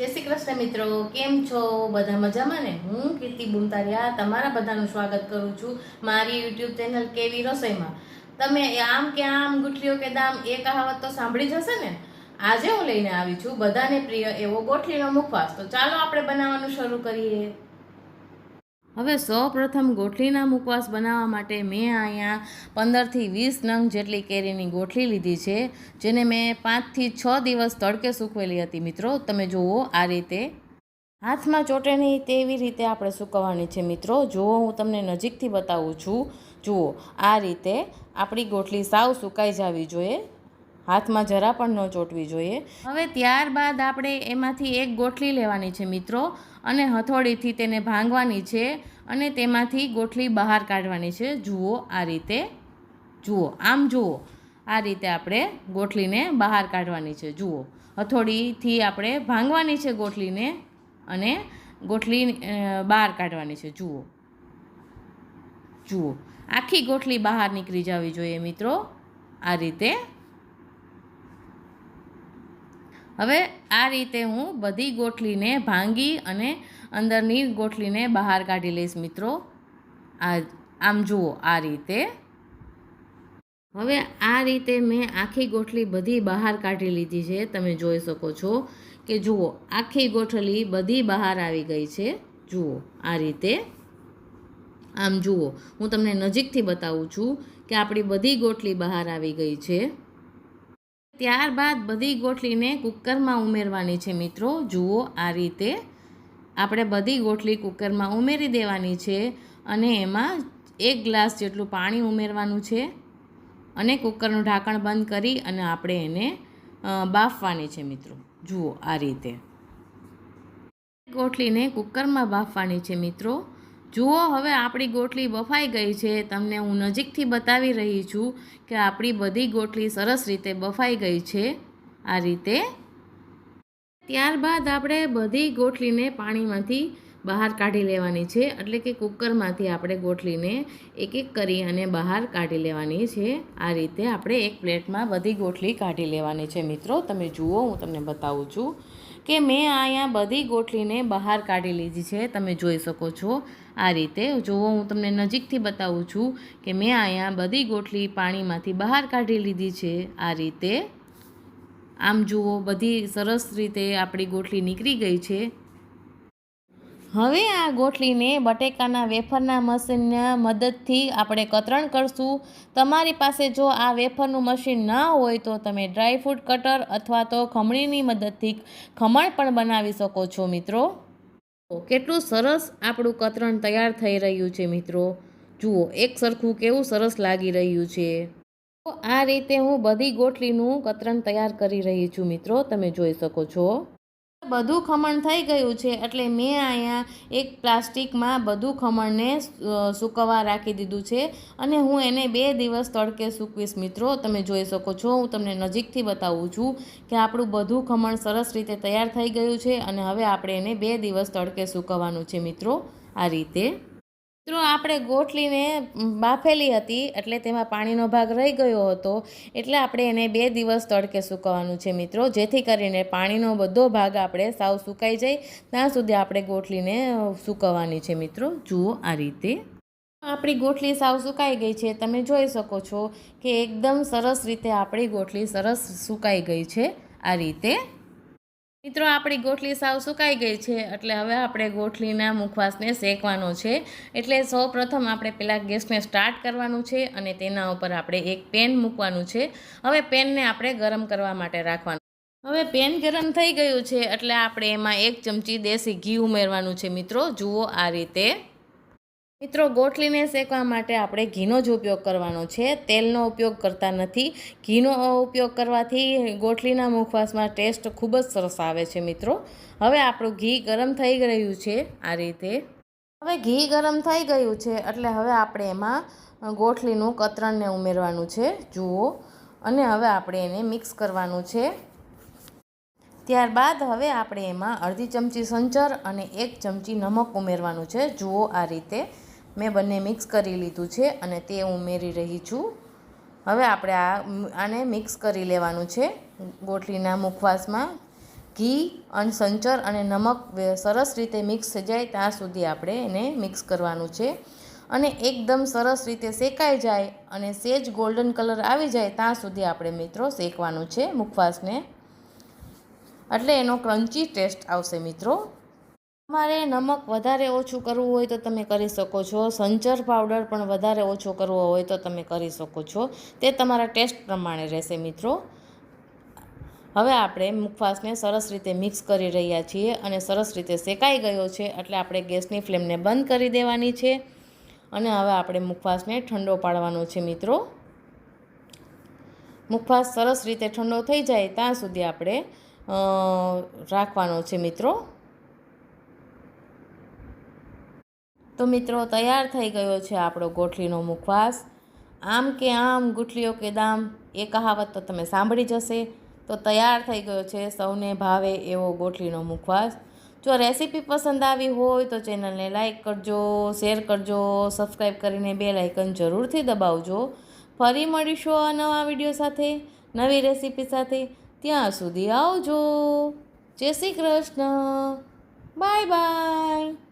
જય શ્રી કૃષ્ણ મિત્રો, કેમ છો? બધા મજામાં ને? હું કીર્તિ બુમતારિયા, તમારા બધાનું સ્વાગત કરું છું મારી યુટ્યુબ ચેનલ કેવી રસોઈમાં. તમે આમ કે આમ, ગુઠલીઓ કે દામ, એ કહાવત તો સાંભળી જશે ને? આજે હું લઈને આવી છું બધાને પ્રિય એવો ગોઠલીનો મુખવાસ. તો ચાલો આપણે બનાવવાનું શરૂ કરીએ. હવે સૌપ્રથમ ગોઠલીના મુકવાસ બનાવવા માટે મેં અહીંયા પંદરથી વીસ નંગ જેટલી કેરીની ગોઠલી લીધી છે, જેને મેં પાંચથી છ દિવસ તડકે સૂકવેલી હતી. મિત્રો, તમે જુઓ આ રીતે. હાથમાં ચોટે નહીં તેવી રીતે આપણે સૂકવવાની છે. મિત્રો, જુઓ, હું તમને નજીકથી બતાવું છું. જુઓ, આ રીતે આપણી ગોઠલી સાવ સુકાઈ જવી જોઈએ. હાથમાં જરા પણ ન ચોટવી જોઈએ. હવે ત્યારબાદ આપણે એમાંથી એક ગોઠલી લેવાની છે, મિત્રો. અને હથોડીથી તેને ભાંગવાની છે અને તેમાંથી ગોઠલી બહાર કાઢવાની છે. જુઓ આ રીતે, જુઓ, આમ જુઓ, આ રીતે આપણે ગોઠલીને બહાર કાઢવાની છે. જુઓ, હથોડીથી આપણે ભાંગવાની છે ગોઠલીને અને ગોઠલી બહાર કાઢવાની છે. જુઓ જુઓ, આખી ગોઠલી બહાર નીકળી જવી જોઈએ મિત્રો. આ રીતે હવે આ રીતે હું બધી ગોઠલીને ભાંગી અને અંદરની ગોઠલીને બહાર કાઢી લઈશ મિત્રો. આ આમ જુઓ આ રીતે. હવે આ રીતે મેં આખી ગોઠલી બધી બહાર કાઢી લીધી છે. તમે જોઈ શકો છો કે જુઓ, આખી ગોઠલી બધી બહાર આવી ગઈ છે. જુઓ આ રીતે. આમ જુઓ, હું તમને નજીકથી બતાવું છું કે આપણી બધી ગોઠલી બહાર આવી ગઈ છે. ત્યારબાદ બધી ગોઠલીને કુકરમાં ઉમેરવાની છે મિત્રો. જુઓ આ રીતે આપણે બધી ગોઠલી કુકરમાં ઉમેરી દેવાની છે અને એમાં એક ગ્લાસ જેટલું પાણી ઉમેરવાનું છે અને કુકરનું ઢાંકણ બંધ કરી અને આપણે એને બાફવાની છે મિત્રો. જુઓ આ રીતે. ગોઠલીને કુકરમાં બાફવાની છે મિત્રો. જુઓ, હવે આપણી ગોઠલી બફાઈ ગઈ છે. તમને હું નજીકથી બતાવી રહી છું કે આપણી બધી ગોઠલી સરસ રીતે બફાઈ ગઈ છે. આ રીતે ત્યારબાદ આપણે બધી ગોઠલીને પાણીમાંથી બહાર કાઢી લેવાની છે. એટલે કે કુકરમાંથી આપણે ગોઠલીને એક એક કરી અને બહાર કાઢી લેવાની છે. આ રીતે આપણે એક પ્લેટમાં બધી ગોઠલી કાઢી લેવાની છે. મિત્રો, તમે જુઓ, હું તમને બતાવું છું. કે મેં અહીંયા બધી ગોઠલીને બહાર કાઢી લીધી છે, તમે જોઈ શકો છો આ રીતે. જુઓ, હું તમને નજીકથી બતાવું છું કે મેં અહીંયા બધી ગોઠલી પાણીમાંથી બહાર કાઢી લીધી છે આ રીતે. આમ જુઓ, બધી સરસ રીતે આપણી ગોઠલી નીકળી ગઈ છે. હવે આ ગોઠલીને બટેકાના વેફરના મશીનના મદદથી આપણે કતરણ કરશું. તમારી પાસે જો આ વેફરનું મશીન ના હોય તો તમે ડ્રાયફ્રૂટ કટર અથવા તો ખમણીની મદદથી ખમણ પણ બનાવી શકો છો મિત્રો. કેટલું સરસ આપણું કતરણ તૈયાર થઈ રહ્યું છે મિત્રો. જુઓ, એક સરખું કેવું સરસ લાગી રહ્યું છે. તો આ રીતે હું બધી ગોઠલીનું કતરણ તૈયાર કરી રહી છું મિત્રો. તમે જોઈ શકો છો. બધું ખમણ થઈ ગયું છે એટલે મેં અહીંયા એક પ્લાસ્ટિકમાં બધું ખમણને સૂકવવા રાખી દીધું છે અને હું એને બે દિવસ તડકે સૂકવીશ. મિત્રો, તમે જોઈ શકો છો, હું તમને નજીકથી બતાવું છું કે આપણું બધું ખમણ સરસ રીતે તૈયાર થઈ ગયું છે અને હવે આપણે એને બે દિવસ તડકે સૂકવવાનું છે. મિત્રો, આ રીતે. મિત્રો, આપણે ગોઠલીને બાફેલી હતી એટલે તેમાં પાણીનો ભાગ રહી ગયો હતો. એટલે આપણે એને બે દિવસ તડકે સૂકવવાનું છે મિત્રો. જેથી કરીને પાણીનો બધો ભાગ આપણે સાવ સુકાઈ જાય. ત્યાં સુધી આપણે ગોઠલીને સુકવવાની છે મિત્રો. જુઓ આ રીતે. આપણી ગોઠલી સાવ સુકાઈ ગઈ છે. તમે જોઈ શકો છો કે એકદમ સરસ રીતે આપણી ગોઠલી સરસ સુકાઈ ગઈ છે આ રીતે. મિત્રો, આપણી ગોઠલી સાવ સુકાઈ ગઈ છે, એટલે હવે આપણે ગોઠલીના મુખવાસને શેકવાનો છે. એટલે સૌ પ્રથમ આપણે પહેલાં ગેસને સ્ટાર્ટ કરવાનું છે અને તેના ઉપર આપણે એક પેન મૂકવાનું છે. હવે પેનને આપણે ગરમ કરવા માટે રાખવાનું. હવે પેન ગરમ થઈ ગયું છે, એટલે આપણે એમાં એક ચમચી દેશી ઘી ઉમેરવાનું છે, મિત્રો. જુઓ આ રીતે. મિત્રો, ગોઠલીને શેકવા માટે આપણે ઘીનો જ ઉપયોગ કરવાનો છે. તેલનો ઉપયોગ કરતા નથી. ઘીનો ઉપયોગ કરવાથી ગોઠલીના મુખવાસમાં ટેસ્ટ ખૂબ જ સરસ આવે છે મિત્રો. હવે આપણું ઘી ગરમ થઈ રહ્યું છે આ રીતે. હવે ઘી ગરમ થઈ ગયું છે એટલે હવે આપણે એમાં ગોઠલીનું કતરણને ઉમેરવાનું છે. જુઓ. અને હવે આપણે એને મિક્સ કરવાનું છે. ત્યારબાદ હવે આપણે એમાં અડધી ચમચી સંચર અને એક ચમચી નમક ઉમેરવાનું છે. જુઓ આ રીતે. મેં બંને મિક્સ કરી લીધું છે અને તે ઉમેરી રહી છું. હવે આપણે આ આને મિક્સ કરી લેવાનું છે. ગોઠલીના મુખવાસમાં ઘી અને સંચર અને નમક સરસ રીતે મિક્સ થઈ જાય ત્યાં સુધી આપણે એને મિક્સ કરવાનું છે. અને એકદમ સરસ રીતે શેકાઈ જાય અને સેજ ગોલ્ડન કલર આવી જાય ત્યાં સુધી આપણે મિત્રો શેકવાનું છે મુખવાસને. એટલે એનો ક્રન્ચી ટેસ્ટ આવશે મિત્રો. તમારે નમક વધારે ઓછું કરવું હોય તો તમે કરી શકો છો. સંચર પાવડર પણ વધારે ઓછો કરવો હોય તો તમે કરી શકો છો. તે તમારા ટેસ્ટ પ્રમાણે રહેશે મિત્રો. હવે આપણે મુખવાસને સરસ રીતે મિક્સ કરી રહ્યા છીએ અને સરસ રીતે શેકાઈ ગયો છે એટલે આપણે ગેસની ફ્લેમને બંધ કરી દેવાની છે. અને હવે આપણે મુખવાસને ઠંડો પાડવાનો છે મિત્રો. મુખવાસ સરસ રીતે ઠંડો થઈ જાય ત્યાં સુધી આપણે રાખવાનો છે મિત્રો. તો મિત્રો, તૈયાર થઈ ગયો છે આપણો ગોઠલીનો મુખવાસ. આમ કે આમ ગુઠલીઓ કે દામ, એ કહાવત તો તમે સાંભળી જશે તો તૈયાર થઈ ગયો છે સૌને ભાવે એવો ગોઠલીનો મુખવાસ. જો રેસીપી પસંદ આવી હોય તો ચેનલને લાઇક કરજો, શેર કરજો સબસ્ક્રાઈબ કરીને બે લાઇકન જરૂરથી દબાવજો. ફરી મળીશું આ નવા વીડિયો સાથે, નવી રેસીપી સાથે. ત્યાં સુધી આવજો. જય શ્રી કૃષ્ણ. Bye bye.